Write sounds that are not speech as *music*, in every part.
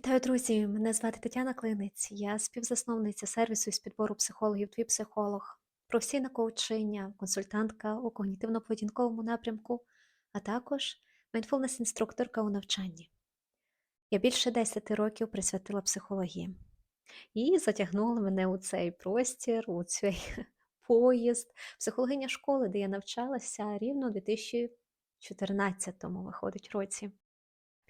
Вітаю, друзі! Мене звати Тетяна Клинець. Я співзасновниця сервісу із підбору психологів Твій психолог, професійна коучиня, консультантка у когнітивно-поведінковому напрямку, а також mindfulness-інструкторка у навчанні. Я більше 10 років присвятила психології і затягнула мене у цей простір, у цей *laughs* поїзд, психологиня школи, де я навчалася рівно у 2014 виходить році.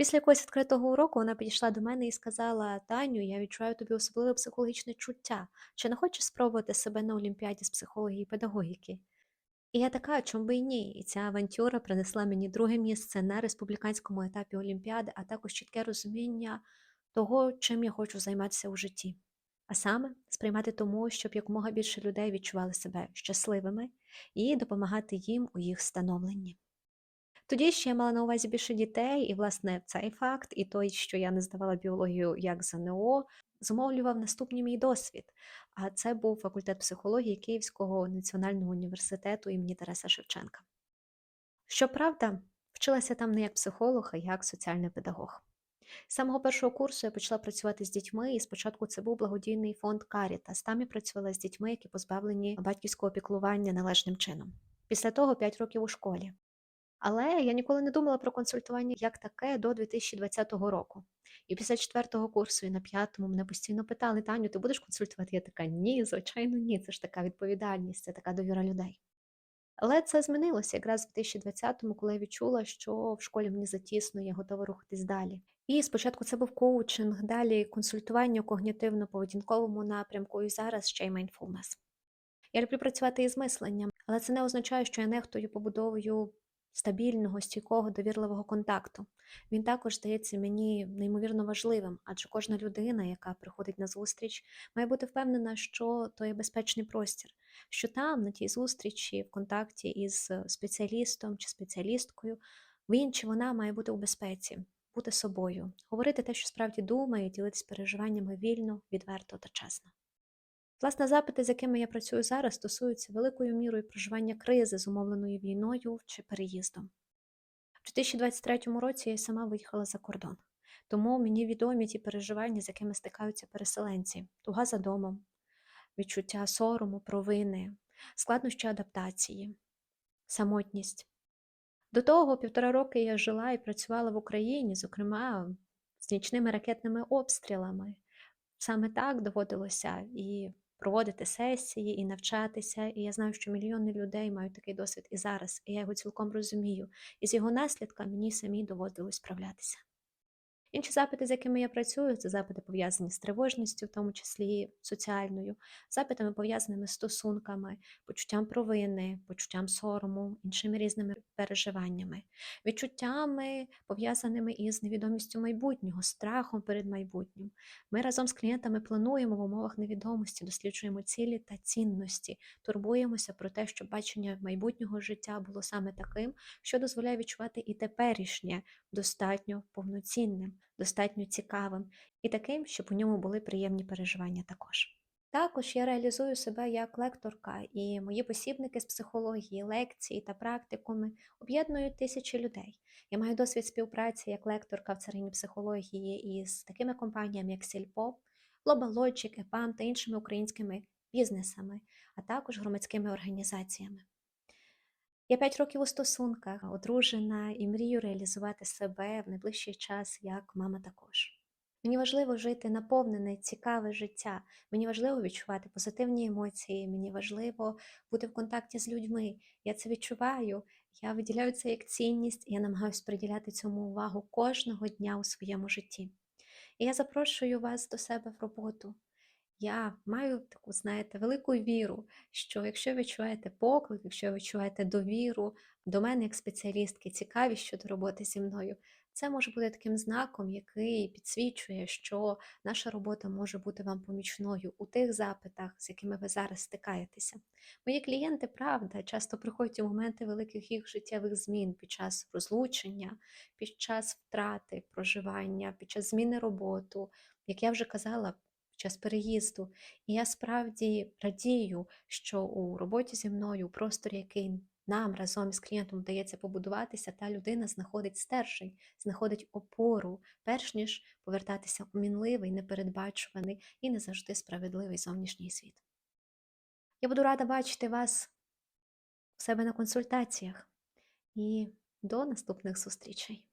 Після якогось відкритого уроку вона підійшла до мене і сказала: Таню, я відчуваю тобі особливе психологічне чуття. Чи не хочеш спробувати себе на Олімпіаді з психології і педагогіки? І я така, чому би і ні? І ця авантюра принесла мені друге місце на республіканському етапі Олімпіади, а також чітке розуміння того, чим я хочу займатися у житті. А саме сприймати тому, щоб якомога більше людей відчували себе щасливими і допомагати їм у їх становленні. Тоді ще я мала на увазі більше дітей, і, власне, цей факт, і той, що я не здавала біологію як ЗНО, зумовлював наступний мій досвід. А це був факультет психології Київського національного університету імені Тараса Шевченка. Щоправда, вчилася там не як психолог, а як соціальний педагог. З самого першого курсу я почала працювати з дітьми, і спочатку це був благодійний фонд Карітас. Там я працювала з дітьми, які позбавлені батьківського піклування належним чином. Після того 5 років у школі. Але я ніколи не думала про консультування як таке до 2020 року. І після четвертого курсу і на п'ятому мене постійно питали: Таню, ти будеш консультувати? Я така ні, звичайно, ні. Це ж така відповідальність, це така довіра людей. Але це змінилося якраз в 2020-му, коли я відчула, що в школі мені затісно, я готова рухатись далі. І спочатку це був коучинг, далі консультування у когнітивно-поведінковому напрямку, і зараз ще й mindfulness. Я люблю працювати із мисленням, але це не означає, що я нехтую побудовою стабільного, стійкого, довірливого контакту. Він також здається мені неймовірно важливим, адже кожна людина, яка приходить на зустріч, має бути впевнена, що то є безпечний простір, що там, на тій зустрічі, в контакті із спеціалістом чи спеціалісткою, він чи вона має бути у безпеці, бути собою, говорити те, що справді думає, ділитися переживаннями вільно, відверто та чесно. Власне, запити, з якими я працюю зараз, стосуються великою мірою проживання кризи, зумовленої війною чи переїздом. У 2023 році я сама виїхала за кордон, тому мені відомі ті переживання, з якими стикаються переселенці, туга за домом, відчуття сорому, провини, складнощі адаптації, самотність. До того півтора роки я жила і працювала в Україні, зокрема з нічними ракетними обстрілами. Саме так доводилося і проводити сесії і навчатися. І я знаю, що мільйони людей мають такий досвід і зараз, і я його цілком розумію. І з його наслідками мені самі доводилось справлятися. Інші запити, з якими я працюю, це запити пов'язані з тривожністю, в тому числі соціальною, запитами пов'язаними з стосунками, почуттям провини, почуттям сорому, іншими різними переживаннями, відчуттями, пов'язаними із невідомістю майбутнього, страхом перед майбутнім. Ми разом з клієнтами плануємо в умовах невідомості, досліджуємо цілі та цінності, турбуємося про те, щоб бачення майбутнього життя було саме таким, що дозволяє відчувати і теперішнє достатньо повноцінним достатньо цікавим і таким, щоб у ньому були приємні переживання також. Також я реалізую себе як лекторка, і мої посібники з психології, лекції та практикуми об'єднують тисячі людей. Я маю досвід співпраці як лекторка в царині психології із такими компаніями, як Сільпо, Logic, EPAM та іншими українськими бізнесами, а також громадськими організаціями. Я 5 років у стосунках, одружена і мрію реалізувати себе в найближчий час як мама також. Мені важливо жити наповнене, цікаве життя. Мені важливо відчувати позитивні емоції, мені важливо бути в контакті з людьми. Я це відчуваю, я виділяю це як цінність, і я намагаюся приділяти цьому увагу кожного дня у своєму житті. І я запрошую вас до себе в роботу. Я маю таку, знаєте, велику віру, що якщо ви відчуваєте поклик, якщо ви відчуваєте довіру до мене як спеціалістки, цікавість щодо роботи зі мною, це може бути таким знаком, який підсвічує, що наша робота може бути вам помічною у тих запитах, з якими ви зараз стикаєтеся. Мої клієнти, правда, часто приходять у моменти великих їх життєвих змін під час розлучення, під час втрати проживання, під час зміни роботи. Як я вже казала, час переїзду. І я справді радію, що у роботі зі мною, у просторі, який нам разом із клієнтом вдається побудуватися, та людина знаходить стержень, знаходить опору, перш ніж повертатися у мінливий, непередбачуваний і не завжди справедливий зовнішній світ. Я буду рада бачити вас у себе на консультаціях і до наступних зустрічей.